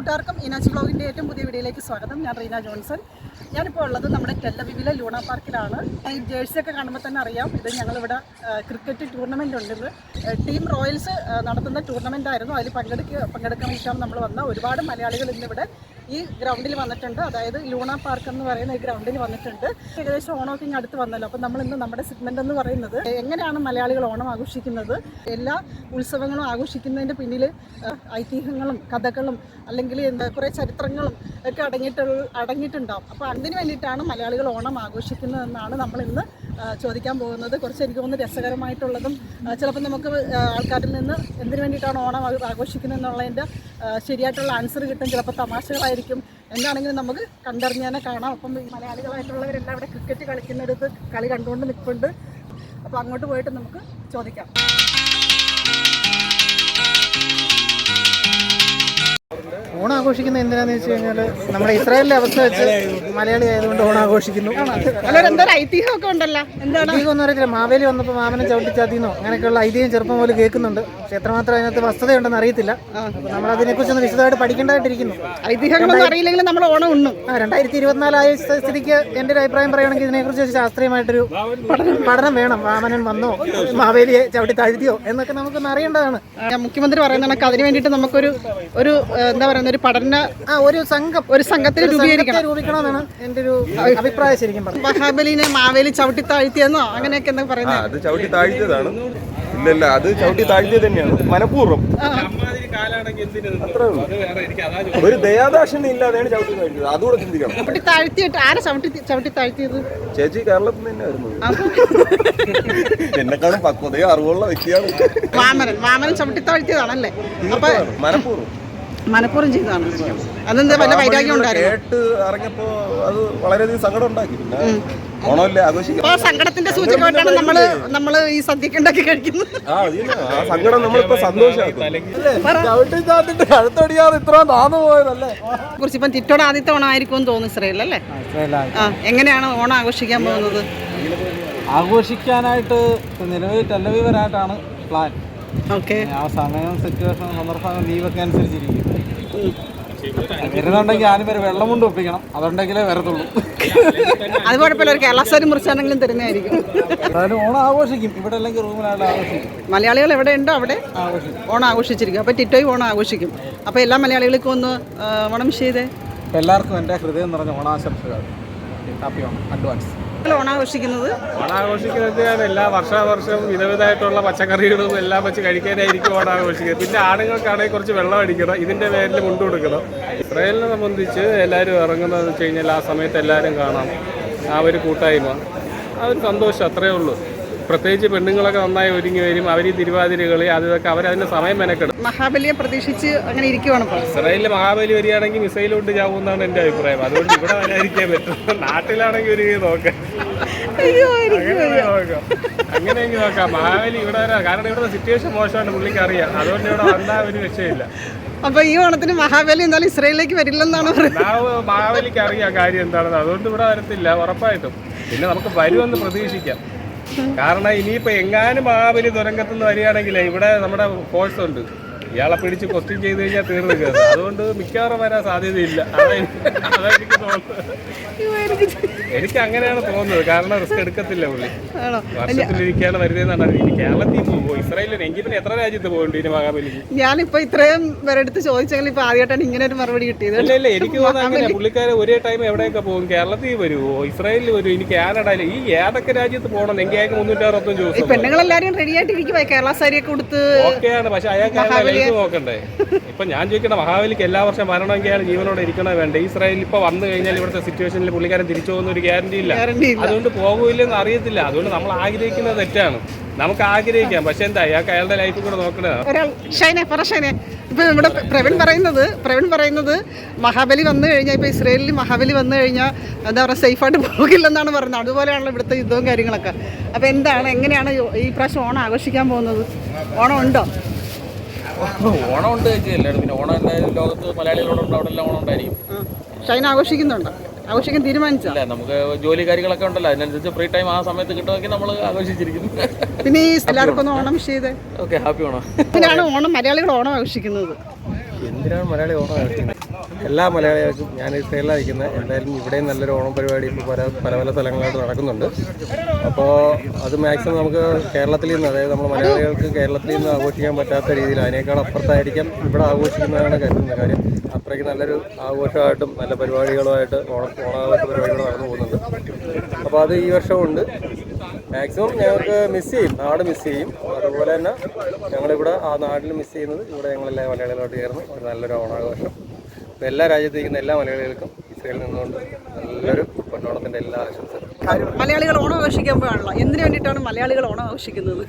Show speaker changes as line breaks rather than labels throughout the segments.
കൂട്ടുകാർക്കും ഇനാച്ച് ബ്ലോഗിന്റെ ഏറ്റവും പുതിയ വീഡിയോയിലേക്ക് സ്വാഗതം. ഞാൻ റീന ജോൺസൺ. ഞാനിപ്പോൾ ഉള്ളത് നമ്മുടെ ടെല്ലവിവിലെ ലൂണ പാർക്കിലാണ്. ഈ ജേഴ്സി ഒക്കെ കാണുമ്പോൾ തന്നെ അറിയാം ഇത് ഞങ്ങളിവിടെ ക്രിക്കറ്റ് ടൂർണമെന്റ് ഉണ്ട് ടീം റോയൽസ് നടത്തുന്ന ടൂർണമെന്റ് ആയിരുന്നു. അതിൽ പങ്കെടുക്കുക പങ്കെടുക്കാൻ വേണ്ടിയിട്ടാണ് നമ്മൾ വന്ന ഒരുപാട് മലയാളികൾ ഇന്നിവിടെ ഈ ഗ്രൗണ്ടിൽ വന്നിട്ടുണ്ട്. അതായത് ലൂണ പാർക്ക് എന്ന് പറയുന്ന ഈ ഗ്രൗണ്ടിൽ വന്നിട്ടുണ്ട്. ഏകദേശം ഓണമൊക്കെ അടുത്ത് വന്നല്ലോ. അപ്പം നമ്മൾ ഇന്ന് നമ്മുടെ സെഗ്മെന്റ് എന്ന് പറയുന്നത് എങ്ങനെയാണ് മലയാളികൾ ഓണം ആഘോഷിക്കുന്നത്? എല്ലാ ഉത്സവങ്ങളും ആഘോഷിക്കുന്നതിന്റെ പിന്നിൽ ഐതിഹ്യങ്ങളും കഥകളും അല്ലെങ്കിൽ എന്താ കുറേ ചരിത്രങ്ങളും ഒക്കെ അടങ്ങിയിട്ടുള്ള അടങ്ങിയിട്ടുണ്ടാവും. അപ്പോൾ അതിന് വേണ്ടിയിട്ടാണ് മലയാളികൾ ഓണം ആഘോഷിക്കുന്നതെന്നാണ് നമ്മൾ ഇന്ന് ചോദിക്കാൻ പോകുന്നത് കുറച്ച് എനിക്ക് തോന്നുന്നു രസകരമായിട്ടുള്ളതും ചിലപ്പോൾ നമുക്ക് ആൾക്കാരിൽ നിന്ന് എന്തിനു വേണ്ടിയിട്ടാണ് ഓണം ആഘോഷിക്കുന്നത് എന്നുള്ളതിന്റെ ശരിയായിട്ടുള്ള ആൻസർ കിട്ടും. ചിലപ്പോൾ തമാശകളായിരിക്കും. എന്താണെങ്കിലും നമുക്ക് കണ്ടറിഞ്ഞ് തന്നെ കാണാം. അപ്പം ഈ മലയാളികളായിട്ടുള്ളവരെല്ലാം അവിടെ ക്രിക്കറ്റ് കളിക്കുന്നിടത്ത് കളി കണ്ടുകൊണ്ട് നിൽപ്പുണ്ട്. അപ്പോൾ അങ്ങോട്ട് പോയിട്ട് നമുക്ക് ചോദിക്കാം.
ഓണം ആഘോഷിക്കുന്നത് എന്തിനാന്ന് വെച്ച് കഴിഞ്ഞാൽ നമ്മുടെ ഇസ്രായേലിലെ അവസ്ഥ വെച്ച് മലയാളി ആയതുകൊണ്ട് ഓണം ആഘോഷിക്കുന്നു
അല്ലൊരു എന്തോ ഒരു ഐതിഹ്യമൊക്കെ ഉണ്ടല്ലോ. എന്താണ്?
അധികം ഒന്നും അറിയത്തില്ല മാവേലി വന്നപ്പോൾ മാമനെ ചവിട്ടിച്ചാത്തിന്നോ? അങ്ങനെയൊക്കെയുള്ള ഐതിഹ്യം ചെറുപ്പം പോലെ കേൾക്കുന്നുണ്ട്. പക്ഷെ എത്രമാത്രം അതിനകത്ത് വസ്തുതയുണ്ടെന്ന് അറിയത്തില്ല. നമ്മൾ അതിനെക്കുറിച്ചൊന്ന് വിശദമായിട്ട് പഠിക്കേണ്ടതായിട്ടിരിക്കുന്നു.
ഐതിഹ്യങ്ങളൊന്നും അറിയില്ലെങ്കിലും നമ്മൾ ഓണം ഉണ്ണും.
ആ രണ്ടായിരത്തി ഇരുപത്തിനാലായ സ്ഥിതിക്ക് എന്റെ ഒരു അഭിപ്രായം പറയുകയാണെങ്കിൽ ഇതിനെക്കുറിച്ച് ശാസ്ത്രീയമായിട്ടൊരു പഠനം. വേണം. വാമനൻ വന്നോ മാവേലിയെ ചവിട്ടി താഴ്ത്തിയോ എന്നൊക്കെ നമുക്കൊന്ന് അറിയേണ്ടതാണ്.
മുഖ്യമന്ത്രി പറയുന്ന കണക്ക് അതിന് വേണ്ടിയിട്ട് നമുക്കൊരു ഒരു എന്താ പറയുന്ന ഒരു പഠന
ഒരു സംഘം.
ഒരു സംഘത്തിന് രൂപീകരിക്കണം.
രൂപീകരിക്കണമെന്നാണ് എന്റെ ഒരു അഭിപ്രായം ശരിക്കും പറഞ്ഞു
മഹാബലിനെ മാവേലി ചവിട്ടി താഴ്ത്തിയെന്നോ അങ്ങനെയൊക്കെ എന്താ
ആ
പറയുന്നത്?
അത് ചവിട്ടി താഴ്ത്തിയതാണ്. ഇല്ലല്ല അത് ചവിട്ടി താഴ്ത്തിയത് തന്നെയാണ്. മനഃപൂർവം. അത്രേ ഉള്ളൂ. ഒരു ദയാദാക്ഷിണ്യം ഇല്ലാതെയാണ് ചവിട്ടി താഴ്ത്തിയത്. അതുകൂടെ ചിന്തിക്കണം.
ചവിട്ടി താഴ്ത്തിയിട്ട് ആരെ ചവിട്ടി ചവിട്ടി താഴ്ത്തിയത്?
ചേച്ചി കേരളത്തിൽ നിന്ന് തന്നെ വരുന്നത് എന്നെക്കാളും പക്വതയോ അറിവുള്ള വ്യക്തിയാണ്.
വാമനൻ വാമനൻ ചവിട്ടി താഴ്ത്തിയതാണല്ലേ? അപ്പൊ.
മനഃപൂർവം.
മനഃപൂർവം ചെയ്തതാണ്. അതെന്താ വല്ല വൈരാഗ്യം ഉണ്ടായിരുന്നു?
കേട്ട് ഇറങ്ങിയപ്പോ അത് വളരെയധികം സങ്കടം ഉണ്ടാക്കി. പിന്നെ ഓണമല്ലേ ആഘോഷിക്കാം
അപ്പൊ സങ്കടത്തിന്റെ സൂചകമായിട്ടാണ് നമ്മൾ നമ്മൾ ഈ സദ്യക്ക് ഉണ്ടാക്കി കഴിക്കുന്നത്.
ആ അത് ആ സങ്കടം നമ്മളിപ്പോ സന്തോഷമാക്കും
ഇത്ര താന്നു പോയതല്ലേ?
കുറിച്ച് ഇപ്പം തിറ്റോടെ ആദ്യത്തെ ഓണം ആയിരിക്കും തോന്നുന്നു ഇസ്രയേൽ അല്ലേ? ആ എങ്ങനെയാണ് ഓണം ആഘോഷിക്കാൻ പോകുന്നത്?
ആഘോഷിക്കാനായിട്ട് നിലവിൽ ടെലവീവരായിട്ടാണ് പ്ലാൻ.
ഓക്കെ.
ആ സമയം സിറ്റുവേഷൻ സന്ദർഭം ലീവൊക്കെ അനുസരിച്ചിരിക്കും. വരുന്നുണ്ടെങ്കിൽ ആദ്യം വരെ. വെള്ളം കൊണ്ട് ഒപ്പിക്കണം. അതുണ്ടെങ്കിലേ വരത്തുള്ളൂ.
അത് കുഴപ്പമില്ല. ഒരു കേരള സാരി മുറിച്ചാണെങ്കിലും തരുന്നതായിരിക്കും.
എന്തായാലും ഓണം ആഘോഷിക്കും. ഇവിടെ അല്ലെങ്കിൽ റൂമിലായിട്ട് ആഘോഷിക്കും.
മലയാളികൾ എവിടെ ഉണ്ടോ അവിടെ ഓണം ആഘോഷിച്ചിരിക്കും. അപ്പോൾ ടിറ്റോയും ഓണം ആഘോഷിക്കും. അപ്പോൾ എല്ലാ മലയാളികൾക്കും ഒന്ന് ഓണം ചെയ്തേ.
എല്ലാവർക്കും എന്റെ ഹൃദയം നിറഞ്ഞ ഓണാശംസകൾ. ഹാപ്പി ഓണം. അഡ്വാൻസ്.
നിങ്ങൾ ഓണം
ഓണാഘോഷിക്കുന്നത് എല്ലാ വർഷാവർഷവും വിധവിധമായിട്ടുള്ള പച്ചക്കറികളും എല്ലാം വെച്ച് കഴിക്കാനായിരിക്കും ഓണാഘോഷിക്കുന്നത്. പിന്നെ ആണുങ്ങൾക്കാണെങ്കിൽ കുറച്ച് വെള്ളം അടിക്കണം ഇതിന്റെ പേരിൽ മുണ്ട് കൊടുക്കണം. ഇസ്രായേലിനെ സംബന്ധിച്ച് എല്ലാവരും ഇറങ്ങുന്നതെന്ന് വെച്ച് കഴിഞ്ഞാൽ ആ സമയത്ത് എല്ലാവരും കാണാം. ആ ഒരു കൂട്ടായ്മ. ആ ഒരു സന്തോഷം അത്രയേ ഉള്ളൂ. പ്രത്യേകിച്ച് പെണ്ണുങ്ങളൊക്കെ നന്നായി ഒരുങ്ങി വരും. അവർ ഈ തിരുവാതിരകളി അത് ഇതൊക്കെ സമയം മെനക്കെടും.
മഹാബലിയെ പ്രതീക്ഷിച്ച് അങ്ങനെ ഇരിക്കുവാണ്
ഇസ്രായേലിൽ മഹാബലി വരികയാണെങ്കിൽ മിസൈലോട്ട് ചാവുമെന്നാണ് എന്റെ അഭിപ്രായം. അതുകൊണ്ട് ഇവിടെ വരാതിരിക്കാൻ പറ്റും. നാട്ടിലാണെങ്കിൽ ഒരു നോക്കാം
അയ്യോ എനിക്ക്
അങ്ങനെ നോക്കാം. അങ്ങനെയെങ്കിൽ നോക്കാം. മഹാബലി ഇവിടെ വരാം. കാരണം ഇവിടെ സിറ്റുവേഷൻ മോശമാണ് പുള്ളിക്ക് അറിയാം. അതുകൊണ്ട് ഇവിടെ വന്നാൽ ഒരു രക്ഷയില്ല.
അപ്പോൾ ഈ ഓണത്തിന് മഹാബലി എന്നാലും ഇസ്രയേലിലേക്ക് വരില്ലെന്നാണ്
മഹാബലിക്ക് അറിയാം കാര്യം എന്താണെന്ന്. അതുകൊണ്ട് ഇവിടെ വരത്തില്ല ഉറപ്പായിട്ടും. പിന്നെ നമുക്ക് വരുമെന്ന് പ്രതീക്ഷിക്കാം. കാരണം ഇനിയിപ്പോ എങ്ങാനും മഹാബലി തുരങ്കത്തുനിന്ന് വരികയാണെങ്കിൽ ഇവിടെ നമ്മുടെ ഫോഴ്സ് ഉണ്ട്. ഇയാളെ പിടിച്ച് ക്വസ്റ്റ്യൻ ചെയ്ത് കഴിഞ്ഞാൽ തീർന്നു കയറും അതുകൊണ്ട് മിക്കവാറും വരാൻ സാധ്യതയില്ല. എനിക്ക് എനിക്ക് തോന്നുന്നത്. എനിക്ക് അങ്ങനെയാണ് തോന്നുന്നത്. കാരണം റിസ്ക് എടുക്കത്തില്ല പുള്ളി. വർഷത്തിലിരിക്കാണ് വരുന്നതെന്നാണ്. ഇനി കേരളത്തിൽ പോകുമ്പോൾ ഇസ്രായേലിൽ എങ്കിൽ പിന്നെ എത്ര രാജ്യത്ത് പോകേണ്ടി ഇനി മഹാബലിക്ക്?
ഞാനിപ്പോ ഇത്രയും പേരെടുത്ത് ചോദിച്ചെങ്കിൽ ഇപ്പൊ ആദ്യമായിട്ടാണ് ഇങ്ങനെ ഒരു മറുപടി കിട്ടിയത്.
അല്ല ഇല്ല എനിക്ക് തോന്നുന്നത് അങ്ങനെ പുള്ളിക്കാരെ ഒരേ ടൈം എവിടെയൊക്കെ പോകും? കേരളത്തിൽ വരുമോ ഇസ്രായേലിൽ വരും ഇനി കാനഡയിൽ ഈ ഏതൊക്കെ രാജ്യത്ത് പോകണം? എങ്കിൽ അയാൾക്ക് മുന്നൂറ്റി അറുപത്തഞ്ച് ദിവസം
പെണ്ണുങ്ങളെല്ലാരും റെഡി ആയിട്ടിരിക്കുവാ. കേരള സാരിയൊക്കെ കൊടുത്ത്
ഓക്കെയാണ്. പക്ഷെ അയാൾക്ക് നോക്കണ്ടേ. ഇപ്പൊ ഞാൻ ചോദിക്കണ മഹാബലിക്ക് എല്ലാ വർഷം വരണമെങ്കിൽ അയാൾ ജീവനോടെ ഇരിക്കണേ വേണ്ടേ? ഇസ്രായേലിൽ ഇപ്പൊ വന്നു കഴിഞ്ഞാൽ ഇവിടുത്തെ സിറ്റുവേഷനിൽ പുള്ളിക്കാരൻ തിരിച്ചു പോകുന്ന ഒരു ഗ്യാരണ്ടി ഇല്ല. അതുകൊണ്ട് പോകൂലെന്ന് അറിയത്തില്ല. അതുകൊണ്ട് നമ്മൾ ആഗ്രഹിക്കുന്നത് തെറ്റാണ്. നമുക്ക് ആഗ്രഹിക്കാം. പക്ഷെ എന്താ അയാൾക്ക് അയാളുടെ ലൈഫ് കൂടെ നോക്കണേ
ഒരാൾ ഷൈനെ പറ ഷൈനെ. ഇപ്പൊ നമ്മുടെ പ്രവീൺ പറയുന്നത് പ്രവീൺ പറയുന്നത് മഹാബലി വന്നു കഴിഞ്ഞാൽ ഇപ്പൊ ഇസ്രയേലിൽ മഹാബലി വന്നു കഴിഞ്ഞാൽ എന്താ പറയുക സേഫായിട്ട് പോകില്ലെന്നാണ് പറയുന്നത്. അതുപോലെയാണല്ലോ ഇവിടുത്തെ യുദ്ധവും കാര്യങ്ങളൊക്കെ. അപ്പൊ എന്താണ് എങ്ങനെയാണ് ഈ പ്രാവശ്യം ഓണം ആഘോഷിക്കാൻ പോകുന്നത്? ഓണം ഉണ്ടോ?
ഓണം ഉണ്ട് ചേച്ചിയല്ലേ പിന്നെ ഓണം എന്തായാലും ലോകത്ത് മലയാളികളോടുണ്ട് അവിടെ എല്ലാം ഓണം ഉണ്ടായിരിക്കും.
ഷൈൻ ആഘോഷിക്കുന്നുണ്ടോ? ആഘോഷിക്കാൻ തീരുമാനിച്ചോ?
അല്ല നമുക്ക് ജോലി കാര്യങ്ങളൊക്കെ ഉണ്ടല്ലോ അതിനനുസരിച്ച് ഫ്രീ ടൈം ആ സമയത്ത് കിട്ടുമെങ്കിൽ നമ്മൾ ആഘോഷിച്ചിരിക്കും.
പിന്നെ ഈ എല്ലാവർക്കും ഒന്ന് ഓണം ചെയ്തേ.
Okay happy Onam.
പിന്നെയാണ് ഓണം മലയാളികൾ ഓണം ആഘോഷിക്കുന്നത്?
എന്തിനാണ് മലയാളി ഓണം ആഘോഷിക്കുന്നത്? എല്ലാ മലയാളികൾക്കും ഞാൻ ഇസ്രയേലിലാണ് നിൽക്കുന്നത്. എന്തായാലും ഇവിടെയും നല്ലൊരു ഓണം പരിപാടി ഇപ്പോൾ പല പല പല സ്ഥലങ്ങളായിട്ട് നടക്കുന്നുണ്ട്. അപ്പോൾ അത് മാക്സിമം നമുക്ക് കേരളത്തിൽ നിന്ന് അതായത് നമ്മൾ മലയാളികൾക്ക് കേരളത്തിൽ നിന്ന് ആഘോഷിക്കാൻ പറ്റാത്ത രീതിയിൽ അതിനേക്കാൾ അപ്പുറത്തായിരിക്കാം ഇവിടെ ആഘോഷിക്കുന്നതാണ് കരുതുന്ന കാര്യം അത്രയ്ക്ക് നല്ലൊരു ആഘോഷമായിട്ടും നല്ല പരിപാടികളുമായിട്ട് ഓണം ഓണാഘോഷ പരിപാടികൾ നടന്നു പോകുന്നുണ്ട്. അപ്പോൾ അത് ഈ വർഷമുണ്ട് മാക്സിമം ഞങ്ങൾക്ക് മിസ് ചെയ്യും നാട് മിസ് ചെയ്യും. അതുപോലെ തന്നെ ഞങ്ങളിവിടെ ആ നാട്ടിൽ മിസ് ചെയ്യുന്നത് ഇവിടെ ഞങ്ങളെല്ലാ മലയാളികളോട്ട് ചേർന്ന് ഒരു നല്ലൊരു ഓണാഘോഷം. അപ്പോൾ എല്ലാ രാജ്യത്തേക്കും എല്ലാ മലയാളികൾക്കും ഇസ്രയേലിൽ നിന്നുകൊണ്ട് നല്ലൊരു പൊന്നോണത്തിന്റെ എല്ലാ ആശംസകളും.
മലയാളികൾ ഓണം ആഘോഷിക്കുമ്പോഴാണല്ലോ എന്തിനു വേണ്ടിയിട്ടാണ് മലയാളികൾ ഓണം ആഘോഷിക്കുന്നത്?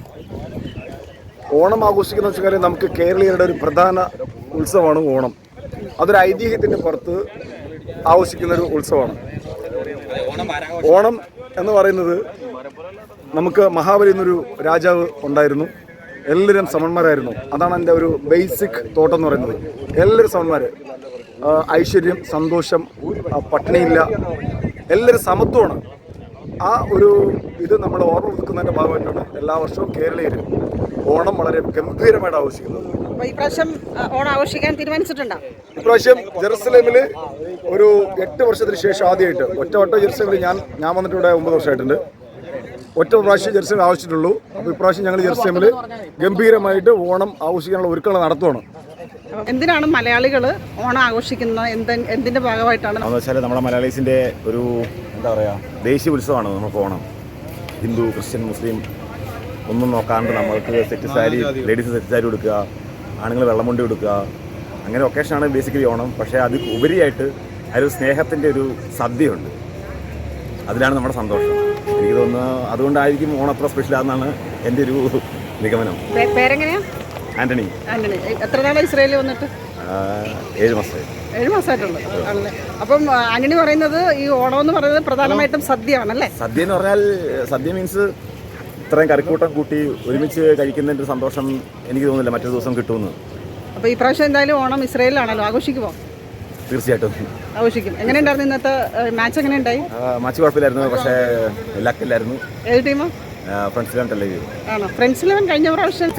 ഓണം ആഘോഷിക്കുന്ന വെച്ചാൽ നമുക്ക് കേരളീയരുടെ ഒരു പ്രധാന ഉത്സവമാണ് ഓണം. അതൊരു ഐതിഹ്യത്തിന്റെ പുറത്ത് ആഘോഷിക്കുന്ന ഒരു ഉത്സവമാണ്. ഓണം എന്ന് പറയുന്നത് നമുക്ക് മഹാബലി എന്നൊരു രാജാവ് ഉണ്ടായിരുന്നു. എല്ലാവരും സമന്മാരായിരുന്നു. അതാണ് എന്റെ ഒരു ബേസിക് തോട്ടം എന്ന് പറയുന്നത്. എല്ലാവരും സമന്മാർ ഐശ്വര്യം സന്തോഷം പട്ടിണിയില്ല. എല്ലാവരും സമത്വമാണ്. ആ ഒരു ഇത് നമ്മൾ ഓർമ്മ പുതുക്കുന്നതിന്റെ ഭാഗമായിട്ടാണ് എല്ലാ വർഷവും കേരളയിൽ ഓണം വളരെ ഗംഭീരമായിട്ട് ആഘോഷിക്കുന്നത്.
അപ്പോൾ ഈ പ്രാവശ്യം ഓണം ആഘോഷിക്കാൻ തീരുമാനിച്ചിട്ടുണ്ടോ?
ഇപ്രാവശ്യം ജെറുസലേമിൽ ഒരു എട്ട് വർഷത്തിന് ശേഷം ആദ്യമായിട്ട് ഒറ്റ വട്ടം ജെറുസലേമിൽ ഞാൻ ഞാൻ വന്നിട്ട് ഇവിടെ ഒമ്പത് വർഷമായിട്ടുണ്ട്. ഒറ്റ പ്രാവശ്യം ജെറുസലേം ആവശ്യമുള്ളൂ അപ്പോൾ ഇപ്രാവശ്യം ഞങ്ങൾ ജെറുസലേമിൽ ഗംഭീരമായിട്ട് ഓണം ആഘോഷിക്കാനുള്ള ഒരുക്കങ്ങൾ നടത്തുവാണ്.
എന്തിനാണ് മലയാളികൾ ഓണം ആഘോഷിക്കുന്നത്? എന്ത് എന്തിന്റെ ഭാഗമായിട്ടാണ്?
എന്ന് വെച്ചാൽ നമ്മുടെ മലയാളീസിന്റെ ഒരു എന്താ പറയുക ദേശീയ ഉത്സവമാണ് നമുക്ക് ഓണം. ഹിന്ദു ക്രിസ്ത്യൻ മുസ്ലിം ഒന്നും നോക്കാണ്ട് നമ്മൾക്ക് set sari ladies set sari കൊടുക്കുക ആണുങ്ങൾ വെള്ളം മുണ്ടി കൊടുക്കുക അങ്ങനെ ഒക്കേഷനാണ് ബേസിക്കലി ഓണം. പക്ഷേ അത് ഉപരിയായിട്ട് അതൊരു സ്നേഹത്തിന്റെ ഒരു സദ്യയുണ്ട്. അതിലാണ് നമ്മുടെ സന്തോഷം. എനിക്ക് തോന്നുന്നു അതുകൊണ്ടായിരിക്കും ഓണം അത്ര സ്പെഷ്യൽ ആണെന്നാണ് എന്റെ ഒരു നിഗമനം. ആന്റണി
ആന്റണി. എത്ര നാളെ ഇസ്രയേലിൽ വന്നിട്ട്?
ഏഴ് മാസമായി.
ഏഴ് മാസമായിട്ടുള്ളൂ. ആണല്ലേ? അപ്പം ആന്റണി പറയുന്നത് ഈ ഓണം എന്ന് പറയുന്നത് പ്രധാനമായിട്ടും സദ്യയാണല്ലേ?
സദ്യ എന്ന് പറഞ്ഞാൽ സദ്യ മീൻസ് ഇത്രയും കറിക്കൂട്ടം കൂട്ടി ഒരുമിച്ച് കഴിക്കുന്നതിന്റെ സന്തോഷം എനിക്ക് തോന്നുന്നില്ല മറ്റൊരു ദിവസം കിട്ടുമെന്ന്.
അപ്പോൾ ഈ പ്രാവശ്യം എന്തായാലും ഓണം ഇസ്രയേലിലാണല്ലോ. ആഘോഷിക്കുമോ
തീർച്ചയായിട്ടും.
ആഘോഷിക്കും. എങ്ങനെയുണ്ടായിരുന്നു ഇന്നത്തെ മാച്ച് എങ്ങനെയുണ്ടായി?
ആ, മാച്ച് കുഴപ്പമില്ലായിരുന്നു. പക്ഷേ ലക്കില്ലായിരുന്നു
ഏത് ടീമാ? ആണോ? ഫ്രണ്ട്സ് ഇലവൻ കഴിഞ്ഞ പ്രാവശ്യം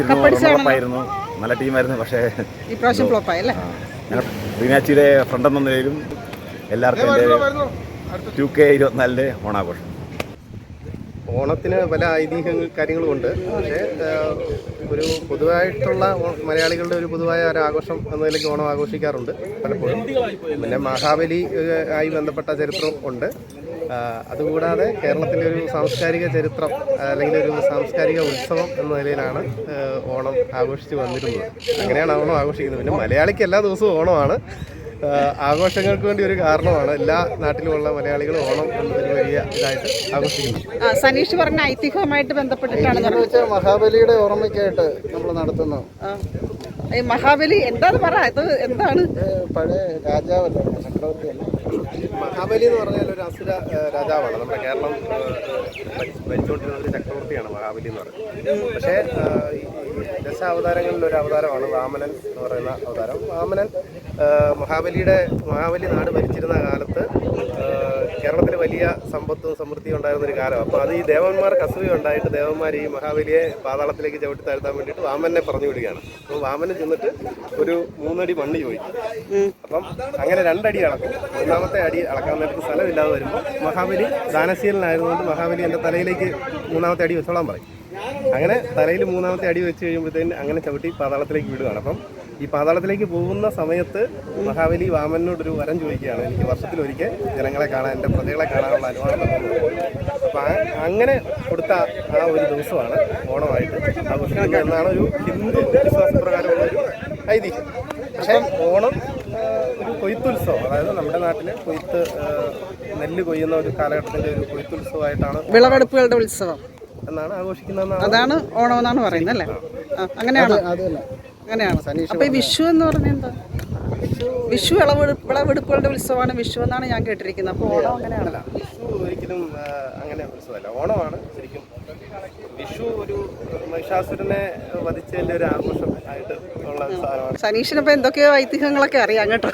നല്ല ടീമായിരുന്നു. പക്ഷേ
ഇപ്രാവശ്യം ഫ്ലോപ്പ് ഫ്ലോപ്പായി അല്ലേ?
ഫ്രണ്ട് എന്ന നിലയിലും എല്ലാവർക്കും എന്റെ ടു കെ ഇരുപത്തിനാലിന്റെ ഓണാഘോഷം.
ഓണത്തിന് പല ഐതിഹ്യങ്ങൾ കാര്യങ്ങളുമുണ്ട്. പക്ഷേ ഒരു പൊതുവായിട്ടുള്ള മലയാളികളുടെ ഒരു പൊതുവായ ഒരു ആഘോഷം എന്ന നിലയ്ക്ക് ഓണം ആഘോഷിക്കാറുണ്ട് പലപ്പോഴും. പിന്നെ മഹാബലി ആയി ബന്ധപ്പെട്ട ചരിത്രം ഉണ്ട്. അതുകൂടാതെ കേരളത്തിന്റെ ഒരു സാംസ്കാരിക ചരിത്രം അല്ലെങ്കിൽ ഒരു സാംസ്കാരിക ഉത്സവം എന്ന നിലയിലാണ് ഓണം ആഘോഷിച്ച് വന്നിരുന്നത്. അങ്ങനെയാണ് ഓണം ആഘോഷിക്കുന്നത്. പിന്നെ മലയാളിക്ക് എല്ലാ ദിവസവും ഓണമാണ്. ആഘോഷങ്ങൾക്ക് വേണ്ടി ഒരു കാരണമാണ് എല്ലാ നാട്ടിലുമുള്ള മലയാളികൾ ഓണം എന്നൊരു വലിയ ഇതായിട്ട് ആഘോഷിക്കുന്നു
ആ, സനീഷ് പറഞ്ഞ ഐതിഹ്യവുമായിട്ട് ബന്ധപ്പെട്ടിട്ടാണ്
മഹാബലിയുടെ ഓർമ്മയ്ക്കായിട്ട് നമ്മൾ നടത്തുന്ന
ആ. ഈ മഹാബലി എന്താന്ന് പറയാ ഇത് എന്താണ്?
പഴയ ചക്രവർത്തി
മഹാബലി എന്ന് പറഞ്ഞാൽ ഒരു അസുര രാജാവാണ്. നമ്മുടെ കേരളം ഭരിച്ചുകൊണ്ടിരുന്ന ഒരു ചക്രവർത്തിയാണ് മഹാബലി എന്ന് പറയുന്നത്. പക്ഷേ ദശാവതാരങ്ങളിൽ ഒരു അവതാരമാണ് വാമനൻ എന്ന് പറയുന്ന അവതാരം. വാമനൻ മഹാബലിയുടെ മഹാബലി നാട് ഭരിച്ചിരുന്ന കാലത്ത് കേരളത്തിൽ വലിയ സമ്പത്തും സമൃദ്ധിയും ഉണ്ടായിരുന്ന ഒരു കാലം അപ്പോൾ അത് ഈ ദേവന്മാർക്ക് അസൂയ ഉണ്ടായിട്ട് ദേവന്മാർ ഈ മഹാബലിയെ പാതാളത്തിലേക്ക് ചവിട്ടി താഴ്ത്താൻ വേണ്ടിയിട്ട് വാമനെ പറഞ്ഞു വിടുകയാണ്. അപ്പോൾ വാമനൻ ചെന്നിട്ട് ഒരു മൂന്നടി മണ്ണ് ചോദിക്കും. അപ്പം അങ്ങനെ രണ്ടടി അളക്കും. ഒന്നാമത്തെ അടി അളക്കാൻ നേരത്ത് സ്ഥലമില്ലാതെ വരുമ്പോൾ മഹാബലി ദാനശീലനായതുകൊണ്ട് മഹാബലി എന്റെ തലയിലേക്ക് മൂന്നാമത്തെ അടി വെച്ചോളാൻ പറയും. അങ്ങനെ തലയിൽ മൂന്നാമത്തെ അടി വെച്ച് കഴിയുമ്പോഴത്തേന് അങ്ങനെ ചവിട്ടി പാതാളത്തിലേക്ക് വിടുകയാണ്. അപ്പം ഈ പാതാളത്തിലേക്ക് പോകുന്ന സമയത്ത് മഹാബലി വാമനോടൊരു വരം ചോദിക്കുകയാണ്. എനിക്ക് വർഷത്തിൽ ഒരിക്കൽ ജനങ്ങളെ കാണാൻ എന്റെ പ്രജകളെ കാണാനുള്ള അനുവാദം അപ്പം അങ്ങനെ കൊടുത്ത ആ ഒരു ദിവസമാണ് ഓണമായിട്ട് ആഘോഷിക്കുന്നത്. എന്നാണ് ഒരു ഹിന്ദു ഐതിഹ്യം പക്ഷേ ഓണം ഒരു കൊയ്ത്തുത്സവം. അതായത് നമ്മുടെ നാട്ടിലെ കൊയ്ത്ത് നെല്ല് കൊയ്യുന്ന ഒരു കാലഘട്ടത്തിന്റെ ഒരു കൊയ്ത്തുത്സവമായിട്ടാണ്
വിളവെടുപ്പുകളുടെ ഉത്സവം.
എന്നാണ് ആഘോഷിക്കുന്നത്
അതാണ് ഓണം എന്നാണ് പറയുന്നത് അല്ലേ? അങ്ങനെയാണ്. അങ്ങനെയാണ്. അപ്പൊ വിഷു എന്ന് പറഞ്ഞാൽ എന്താ? വിഷു വിളവെടുപ്പ് വിളവെടുപ്പുകളുടെ ഉത്സവമാണ് വിഷു എന്നാണ് ഞാൻ കേട്ടിരിക്കുന്നത്. അപ്പോൾ ഓണം അങ്ങനെയാണല്ലോ
വിഷു ഒരിക്കലും അങ്ങനെ ഉത്സവമല്ല. ഓണമാണ് ശരിക്കും വിഷു ഒരു മഹിഷാസുരനെ വധിച്ചതിന്റെ ഒരു ആഘോഷം ആയിട്ട് ഉള്ള സാധനമാണ്.
സനീഷിനിപ്പോ എന്തൊക്കെയോ ഐതിഹ്യങ്ങളൊക്കെ അറിയാം കേട്ടോ.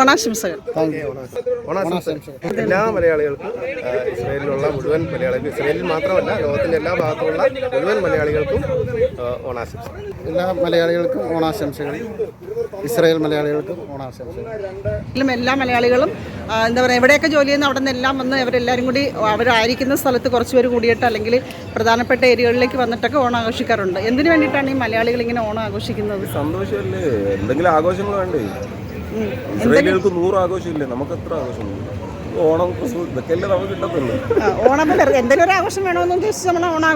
ഓണാശംസകൾ.
ഓണാശംസകൾ എല്ലാ മലയാളികൾക്കും ഇസ്രയേലിലുള്ള മുഴുവൻ മലയാളികൾക്കും ഇസ്രയേലിൽ മാത്രമല്ല ലോകത്തിന്റെ എല്ലാ ഭാഗത്തുമുള്ള മുഴുവൻ മലയാളികൾക്കും ഓണാശംസ ഓണാശംസകൾ.
എല്ലാ മലയാളികൾക്കും ഓണാശംസകൾ. ഇസ്രായേൽ മലയാളികൾക്കും ഓണാശംസകൾ.
എല്ലാ മലയാളികളും എന്താ പറയുക എവിടെയൊക്കെ ജോലി ചെയ്യുന്ന അവിടെ നിന്ന് എല്ലാം വന്ന് അവരെല്ലാവരും കൂടി അവരായിരിക്കുന്ന സ്ഥലത്ത് കുറച്ച് പേര് കൂടിയിട്ട് അല്ലെങ്കിൽ പ്രധാനപ്പെട്ട ഏരിയകളിലേക്ക് വന്നിട്ടൊക്കെ ഓണം ആഘോഷിക്കാറുണ്ട്. എന്തിനു വേണ്ടിയിട്ടാണ് ഈ മലയാളികൾ ഇങ്ങനെ ഓണം ആഘോഷിക്കുന്നത്?
സന്തോഷമല്ലേ? എന്തെങ്കിലും ആഘോഷങ്ങൾ വേണ്ടേ? ഇസ്രായേലികൾക്ക് നൂറ് ആഘോഷമില്ലേ നമുക്ക് എത്ര ആഘോഷമുണ്ട് ഓണം ക്രിസ്മസ് ഇതൊക്കെയല്ലേ നമുക്ക് കിട്ടത്തുള്ളൂ.
ഓണം എന്തെങ്കിലും ഒരു ആഘോഷം വേണമെന്ന് ഉദ്ദേശിച്ച് നമ്മൾ ഓണം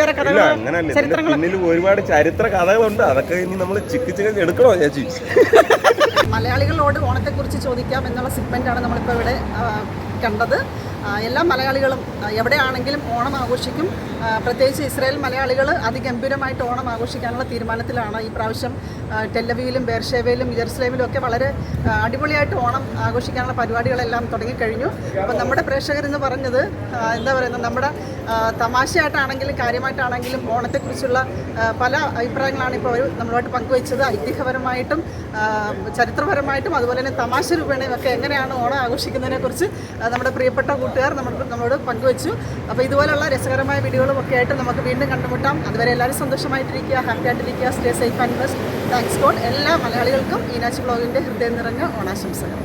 വേറെ കഥകൾ
അങ്ങനല്ല. ഒരുപാട് ചരിത്ര കഥകളുണ്ട്. അതൊക്കെ ഇനി നമ്മൾ ചിക്കി ചിക്കി എടുക്കണോ ചേച്ചി?
മലയാളികളോട് ഓണത്തെക്കുറിച്ച് ചോദിക്കാം എന്നുള്ള സെഗ്മെന്റാണ് നമ്മളിപ്പോൾ ഇവിടെ കണ്ടത്. എല്ലാ മലയാളികളും എവിടെയാണെങ്കിലും ഓണം ആഘോഷിക്കും. പ്രത്യേകിച്ച് ഇസ്രായേൽ മലയാളികൾ അതിഗംഭീരമായിട്ട് ഓണം ആഘോഷിക്കാനുള്ള തീരുമാനത്തിലാണ് ഈ പ്രാവശ്യം ടെല്ലവിയിലും ബേർഷേവയിലും ജെറുസലേമിലും ഒക്കെ വളരെ അടിപൊളിയായിട്ട് ഓണം ആഘോഷിക്കാനുള്ള പരിപാടികളെല്ലാം തുടങ്ങിക്കഴിഞ്ഞു. അപ്പം നമ്മുടെ പ്രേക്ഷകർ എന്ന് പറഞ്ഞത് എന്താ പറയുന്നത് നമ്മുടെ തമാശയായിട്ടാണെങ്കിലും കാര്യമായിട്ടാണെങ്കിലും ഓണത്തെക്കുറിച്ചുള്ള പല അഭിപ്രായങ്ങളാണ് ഇപ്പോൾ അവർ നമ്മളുമായിട്ട് പങ്കുവച്ചത്. ഐതിഹ്യപരമായിട്ടും ചരിത്രപരമായിട്ടും അതുപോലെ തന്നെ തമാശ രൂപേണയും ഒക്കെ എങ്ങനെയാണ് ഓണം ആഘോഷിക്കുന്നതിനെക്കുറിച്ച് നമ്മുടെ പ്രിയപ്പെട്ട കൂട്ടുകാർ നമ്മുടെ നമ്മളോട് പങ്കുവച്ചു. അപ്പോൾ ഇതുപോലുള്ള രസകരമായ വീഡിയോകളും ഒക്കെ ആയിട്ട് നമുക്ക് വീണ്ടും കണ്ടുമുട്ടാം. അതുവരെ എല്ലാവരും സന്തോഷമായിട്ടിരിക്കുക ഹാപ്പി ആയിട്ടിരിക്കുക stay safe and best thanks God എല്ലാ മലയാളികൾക്കും ഈനാച്ചി ബ്ലോഗിന്റെ ഹൃദയം നിറഞ്ഞ ഓണാശംസകൾ.